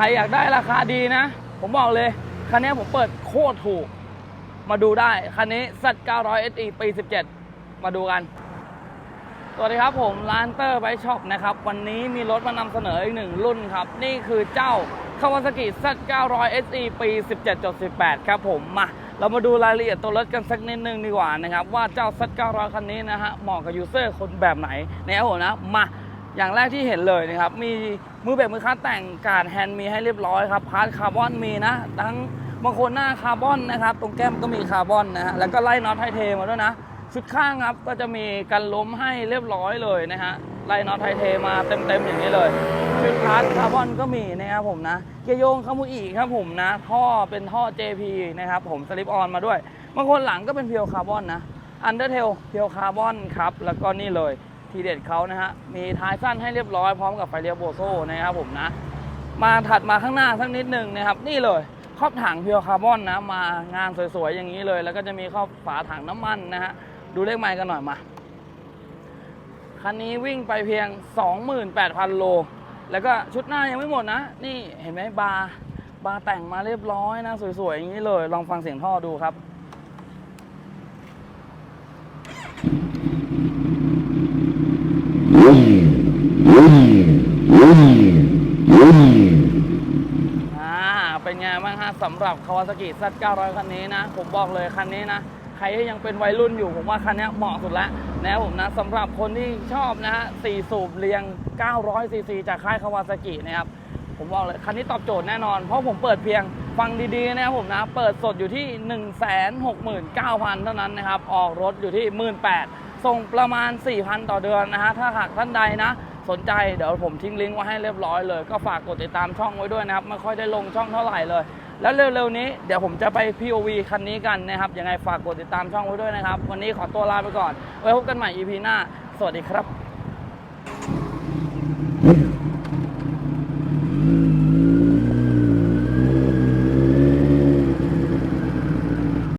ใครอยากได้ราคาดีนะ ผมบอกเลย คันนี้ผมเปิดโคตรถูก มาดูได้ คันนี้ Z 900 SE ปี 17 มาดูกัน สวัสดีครับผมร้านเตอร์ไบช็อปนะครับ วันนี้มีรถมานำเสนออีกหนึ่งรุ่นครับ นี่คือเจ้า Kawasaki Z 900 SE ปี 17.18 ครับผมมาเรามาดูรายละเอียดตัวรถกันสักนิดนึงดีกว่านะครับ ว่าเจ้า Z 900 คันนี้นะฮะเหมาะกับยูเซอร์คนแบบไหนนะครับผมนะมา อย่างแรกที่เห็นเลยนะครับ มีมือเบรกมือคัดแต่งการแฮนด์มีให้เรียบร้อยครับพาร์ทคาร์บอนมีนะ ทั้งบางคนหน้าคาร์บอนนะครับ ตรงแก้มก็มีคาร์บอนนะฮะ แล้วก็ไล่น็อตไทเทมาด้วยนะ ชุดข้างครับก็จะมีกันล้มให้เรียบร้อยเลยนะฮะ ไล่น็อตไทเทมาเต็มๆอย่างนี้เลย ชุดพาร์ทคาร์บอนก็มีนะครับผมนะ เกียร์โยงคามูอีครับผมนะ ท่อเป็นท่อ JP นะครับผมสลิปออนมาด้วย บางคนหลังก็เป็นเพียวคาร์บอนนะ อันเดอร์เทลเพียวคาร์บอนครับ แล้วก็นี่เลย ทีเด็ดเขานะฮะ มีท้ายสั้นให้เรียบร้อยพร้อมกับไฟเลี้ยวโบโซนะครับผมนะ มาถัดมาข้างหน้าสักนิดหนึ่งนะครับ นี่เลยครอบถังเพียวคาร์บอนนะ มางานสวยๆอย่างนี้เลย แล้วก็จะมีครอบฝาถังน้ำมันนะฮะ ดูเลขไมล์กันหน่อยมา คันนี้วิ่งไปเพียง 28,000 โล แล้วก็ชุดหน้ายังไม่หมดนะ นี่เห็นไหมบาร์บาร์แต่งมาเรียบร้อยนะ สวยๆอย่างนี้เลย ลองฟังเสียงท่อดูครับ อ่า เป็นไงบ้างฮะสำหรับ Kawasaki Z900 คันนี้นะ ผมบอกเลยคันนี้นะ ใครที่ยังเป็นวัยรุ่นอยู่ผมว่าคันนี้เหมาะสุดแล้วนะผมนะสำหรับคนที่ชอบนะฮะ4สูบเรียง 900ซีซีจากค่าย Kawasaki นะครับ ผมบอกเลยคันนี้ตอบโจทย์แน่นอน เพราะผมเปิดเพียงฟังดีๆนะครับผมนะ เปิดสดอยู่ที่ 169,000 เท่านั้นนะครับ ออกรถอยู่ที่ 18,000 ส่งประมาณ 4,000 ต่อเดือนนะฮะ ถ้าหากท่านใดนะ สนใจเดี๋ยวผมทิ้งลิงก์ไว้ให้เรียบร้อยเลย ก็ฝากกดติดตามช่องไว้ด้วยนะครับ ไม่ค่อยได้ลงช่องเท่าไหร่เลย แล้วเร็วๆนี้เดี๋ยวผมจะไป POV คันนี้กันนะครับ ยังไงฝากกดติดตามช่องไว้ด้วยนะครับ วันนี้ขอตัวลาไปก่อน ไว้พบกันใหม่ EP หน้า สวัสดีครับ